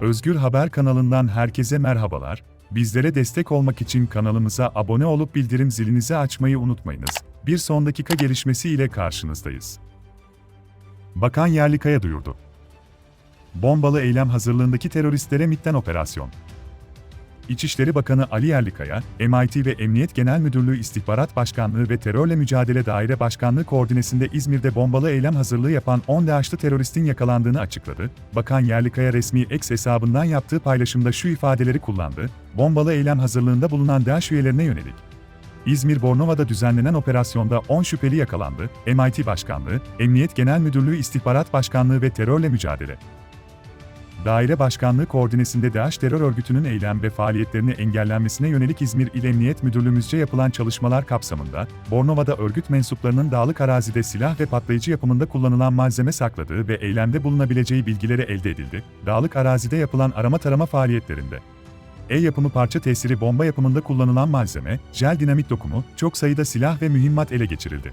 Özgür Haber kanalından herkese merhabalar. Bizlere destek olmak için kanalımıza abone olup bildirim zilinizi açmayı unutmayınız. Bir son dakika gelişmesi ile karşınızdayız. Bakan Yerlikaya duyurdu. Bombalı eylem hazırlığındaki teröristlere MİT'ten operasyon. İçişleri Bakanı Ali Yerlikaya, MIT ve Emniyet Genel Müdürlüğü İstihbarat Başkanlığı ve Terörle Mücadele Daire Başkanlığı koordinesinde İzmir'de bombalı eylem hazırlığı yapan 10 DAEŞ'lı teröristin yakalandığını açıkladı. Bakan Yerlikaya resmi X hesabından yaptığı paylaşımda şu ifadeleri kullandı, bombalı eylem hazırlığında bulunan DAEŞ üyelerine yönelik. İzmir Bornova'da düzenlenen operasyonda 10 şüpheli yakalandı, MIT Başkanlığı, Emniyet Genel Müdürlüğü İstihbarat Başkanlığı ve Terörle Mücadele Daire Başkanlığı koordinesinde DAEŞ terör örgütünün eylem ve faaliyetlerini engellenmesine yönelik İzmir İl Emniyet Müdürlüğümüzce yapılan çalışmalar kapsamında, Bornova'da örgüt mensuplarının dağlık arazide silah ve patlayıcı yapımında kullanılan malzeme sakladığı ve eylemde bulunabileceği bilgileri elde edildi. Dağlık arazide yapılan arama tarama faaliyetlerinde E-yapımı parça tesiri bomba yapımında kullanılan malzeme, jel dinamit dokumu, çok sayıda silah ve mühimmat ele geçirildi.